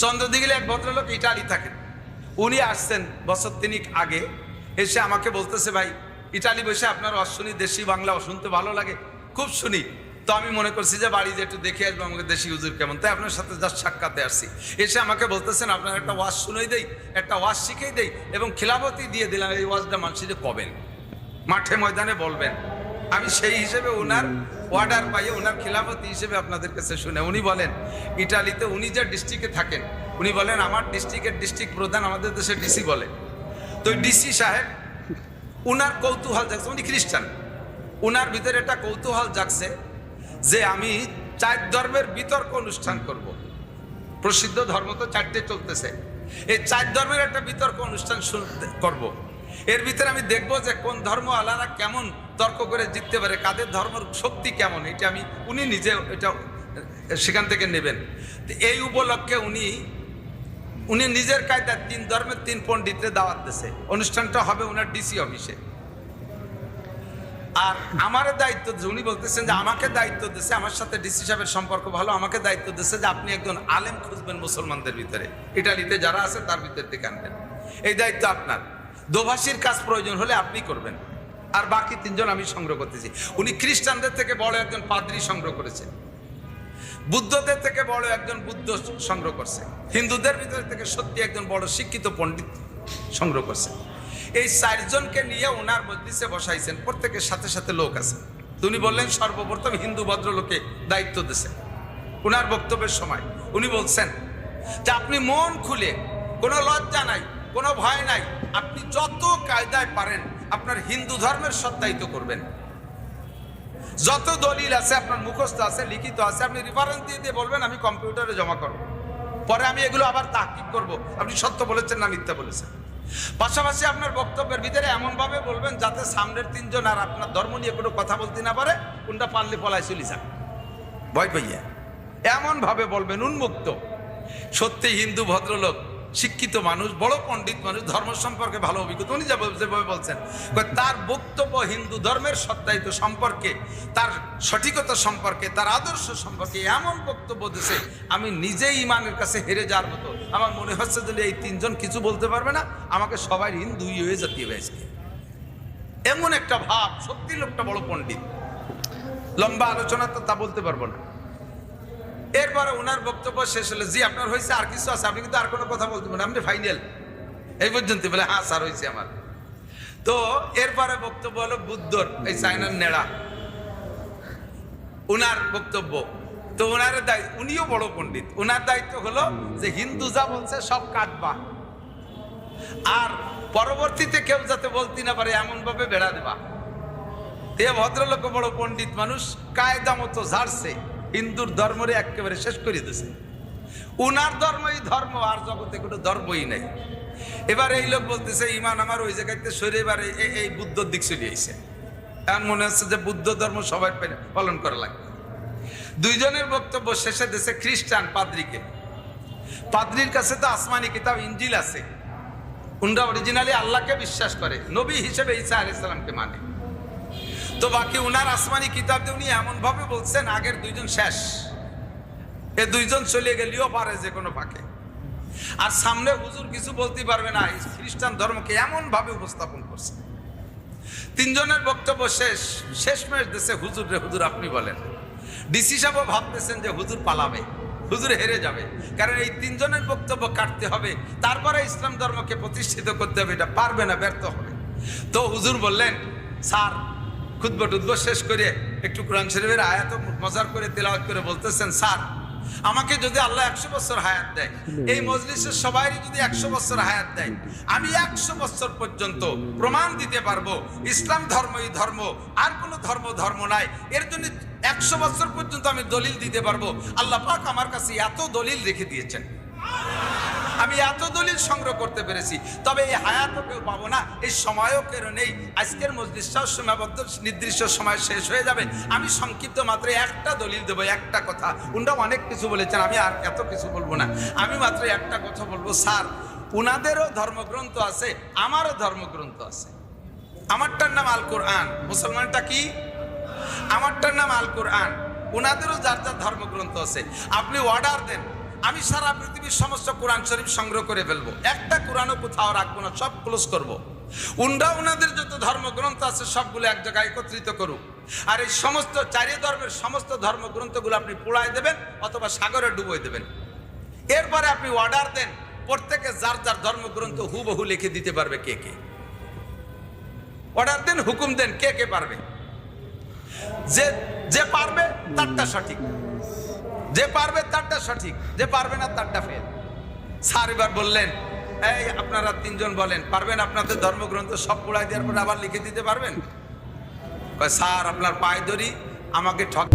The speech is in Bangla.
চন্দ্রদিঘিলে এক ভদ্রলোক ইটালি থাকেন। উনি আসছেন বছর তিনিক আগে। এসে আমাকে বলতেছে, ভাই, ইটালি বসে আপনার অশুনি দেশি বাংলা শুনতে ভালো লাগে, খুব শুনি। তো আমি মনে করছি যে বাড়ি যে একটু দেখে আসব আমাকে দেশি হুজুর কেমন। তাই আপনার সাথে জাস্ট সাক্ষাতে আসছি। এসে আমাকে বলতেছেন, আপনার একটা ওয়াজ শুনেই দেই, একটা ওয়াজ শিখেই দেই এবং খিলাফতি দিয়ে দিলাম। এই ওয়াজটা মানুষের কবেন। মাঠে ময়দানে বলবেন। আমি সেই হিসেবে ওনার অর্ডার পাইয়ে ওনার খিলাফতি হিসেবে আপনাদের কাছে শুনে উনি বলেন, ইটালিতে উনি যে ডিস্ট্রিক্টে থাকেন, উনি বলেন, আমার ডিস্ট্রিক্টের ডিস্ট্রিক্ট প্রধান আমাদের দেশে ডিসি বলে তো ডিসি সাহেব, উনার কৌতূহল জাগছে, উনি খ্রিস্টান উনার ভিতরে একটা কৌতূহল জাগছে যে আমি চার ধর্মের বিতর্ক অনুষ্ঠান করব। প্রসিদ্ধ ধর্ম তো চারটে চলতেছে এই চার ধর্মের একটা বিতর্ক অনুষ্ঠান করব। এর ভিতরে আমি দেখব যে কোন ধর্ম আলাদা কেমন তর্ক করে জিততে পারে, কাদের ধর্মের শক্তি কেমন, এটা আমি, উনি নিজে এটা সেখান থেকে নেবেন। এই উপলক্ষে উনি উনি নিজের কায়দায় তিন ধর্মের তিন পণ্ডিতরে দাওয়াত দিছে অনুষ্ঠানটা হবে ওনার ডিসি অফিসে। আর আমার দায়িত্ব উনি বলতেছেন যে আমাকে দায়িত্ব দিচ্ছে আমার সাথে ডিসি সাহেবের সম্পর্ক ভালো, আমাকে দায়িত্ব দিচ্ছে যে আপনি একজন আলেম খুঁজবেন মুসলমানদের ভিতরে। ইটালিতে যারা আছে তার ভিতর থেকে আনবেন। এই দায়িত্ব আপনার। দোভাষীর কাজ প্রয়োজন হলে আপনি করবেন। আর বাকি তিনজন আমি সংগ্রহ করতেছি। উনি খ্রিস্টানদের থেকে বড় একজন পাদ্রী সংগ্রহ করেছেন বুদ্ধদের থেকে বড় একজন বুদ্ধ সংগ্রহ করছে। হিন্দুদের ভিতরে থেকে সত্যি একজন বড় শিক্ষিত পণ্ডিত সংগ্রহ করছে। এই চারজনকে নিয়ে ওনার মজলিসে বসাইছেন। প্রত্যেকের সাথে সাথে লোক আছে। উনি বললেন, সর্বপ্রথম হিন্দু ভদ্রলোকে দায়িত্ব দিয়েছেন ওনার বক্তব্যের সময় উনি বলছেন যে, আপনি মন খুলে, কোনো লজ্জা নাই। কোনো ভয় নাই। আপনি যত কায়দায় পারেন, আপনার হিন্দু ধর্মের সত্যায়িত করবেন। যত দলিল আছে, আপনার মুখস্থ আছে, লিখিত আছে, আপনি রেফারেন্স দিয়ে দিয়ে বলবেন, আমি কম্পিউটারে জমা করব। পরে আমি এগুলো আবার তাকিব করব। আপনি সত্য বলেছেন না মিথ্যা বলেছেন? পাশাপাশি আপনার বক্তব্যের ভিতরে এমনভাবে বলবেন, যাতে সামনের তিনজন আর আপনার ধর্ম নিয়ে কোনো কথা বলতে না পারে, কোনটা পারলে পলায় চলে যান ভয় পাইয়া এমনভাবে বলবেন, উন্মুক্ত। সত্যি হিন্দু ভদ্রলোক শিক্ষিত মানুষ, বড় পণ্ডিত মানুষ, ধর্ম সম্পর্কে ভালো অভিজ্ঞতা, উনি যেভাবে বলছেন। তার বক্তব্য হিন্দু ধর্মের সত্যায়িত সম্পর্কে, তার সঠিকতা সম্পর্কে, তার আদর্শ সম্পর্কে এমন বক্তব্য দিছে, আমি নিজেই ইমানের কাছে হেরে যাওয়ার মতো। আমার মনে হচ্ছে যে এই তিনজন কিছু বলতে পারবে না, আমাকে সবাই হিন্দুই হয়ে জাতীয় হয়েছে এমন একটা ভাব সত্যি লোকটা বড় পণ্ডিত। লম্বা আলোচনা তো তা বলতে পারব না। এরপরে ওনার বক্তব্য শেষ হলে, জি, আপনার হয়েছে আর কিছু আছে, আপনি কিন্তু আর কোনো কথা বলতে পারেন আপনি ফাইনাল এই পর্যন্ত বলে হ্যাঁ স্যার হয়েছে আমার। তো এরপরে বক্তব্য হলো বুদ্ধর, এই চাইনার নেড়া। ওনার বক্তব্য। তো ওনার দায়িত্ব উনিও বড় পণ্ডিত। ওনার দায়িত্ব হলো যে হিন্দু যা বলছে সব কাটবা। আর পরবর্তীতে কেউ যাতে বলতে না পারে এমন ভাবে বেড়া দেবা। তে ভদ্রলোক বড় পণ্ডিত মানুষ, কায়দা মতো ঝাড়ছে। হিন্দুর ধর্মরে একেবারে শেষ করে দিছে। উনার ধর্মই ধর্ম, আর জগতে কোনো ধর্মই নেই। এবার এই লোক বলতেছে, ইমান আমার ওই জায়গাতে সরে এবারে এই বুদ্ধর দিক চলে এমন মনে হচ্ছে যে বুদ্ধ ধর্ম সবাই পালন করা লাগবে। দুইজনের বক্তব্য শেষে দেশে খ্রিস্টান পাদ্রিকে। পাদ্রির কাছে তো আসমানি কিতাব, ইঞ্জিল আছে। উনরা অরিজিনালি আল্লাহকে বিশ্বাস করে, নবী হিসেবে ঈসা আলাইসালামকে মানে। তো বাকি উনার আসমানি কিতাব দিয়ে উনি এমন ভাবে বলছেন, আগের দুইজন শেষ। এ দুইজন চলে গেলেও পারে যে কোনো পাকে আর সামনে হুজুর কিছু বলতে পারবে না খ্রিস্টান ধর্মকে এমন ভাবে উপস্থাপন করছে। তিনজনের বক্তব্য শেষ। শেষ মেশ দেশে হুজুর রে হুজুর, আপনি বলেন। ডিসি সাহেব ভাবতেছেন যে হুজুর পালাবে, হুজুর হেরে যাবে। কারণ এই তিনজনের বক্তব্য কাটতে হবে। তারপরে ইসলাম ধর্মকে প্রতিষ্ঠিত করতে হবে, এটা পারবে না, ব্যর্থ হবে। তো হুজুর বললেন, স্যার খুদ্ব টুদ্ব শেষ করে একটু কোরআন শরীফের আয়াত মজার করে তেলাওয়াত করে বলতেছেন, স্যার, আমাকে যদি আল্লাহ একশো বছর হায়াত দেয়, এই মজলিসের সবাই যদি একশো বছর হায়াত দেয়, আমি একশো বছর পর্যন্ত প্রমাণ দিতে পারব, ইসলাম ধর্মই ধর্ম, আর কোনো ধর্ম ধর্ম নাই। এর জন্য একশো বছর পর্যন্ত আমি দলিল দিতে পারব। আল্লাহ পাক আমার কাছে এত দলিল রেখে দিয়েছেন। আমি এত দলিল সংগ্রহ করতে পেরেছি, তবে এই হায়াতও কেউ পাবো না, এই সময়ও কেউ নেই। আজকের মসজিদটাও সীমাবদ্ধ, নির্দিষ্ট সময় শেষ হয়ে যাবে। আমি সংক্ষিপ্ত মাত্র একটা দলিল দেবো, একটা কথা। উনরা অনেক কিছু বলেছেন, আমি আর এত কিছু বলব না। আমি মাত্র একটা কথা বলব, স্যার, উনাদেরও ধর্মগ্রন্থ আছে, আমারও ধর্মগ্রন্থ আছে। আমারটার নাম আল কোরআন মুসলমানটা কি? আমারটার নাম আল কোরআন ওনাদেরও যার যার ধর্মগ্রন্থ আছে। আপনি অর্ডার দেন। আমি সারা পৃথিবীর সমস্ত কোরআন শরীফ সংগ্রহ করে ফেলব। একটা কোরআনও কোথাও রাখব না, সব ক্লোজ করব। উন্ডা উনাদের যত ধর্মগ্রন্থ আছে, সবগুলো এক জায়গায় একত্রিত করুক। আর এই সমস্ত চারি ধর্মের সমস্ত ধর্মগ্রন্থগুলো আপনি পোড়ায় দেবেন অথবা সাগরে ডুবোয় দেবেন। এরপরে আপনি অর্ডার দেন, প্রত্যেকে যার যার ধর্মগ্রন্থ হুবহু লিখে দিতে পারবে কে কে। অর্ডার দেন, হুকুম দেন, কে কে পারবে। যে যে পারবে, তারটা সঠিক। যে পারবে তারটা সঠিক, যে পারবে না তারটা ফেল স্যার এবার বললেন, এই আপনারা তিনজন বলেন, পারবেন আপনাদের ধর্মগ্রন্থ সব পড়াই দেওয়ার পরে আবার লিখে দিতে পারবেন? স্যার, আপনার পায়ে ধরি, আমাকে ঠক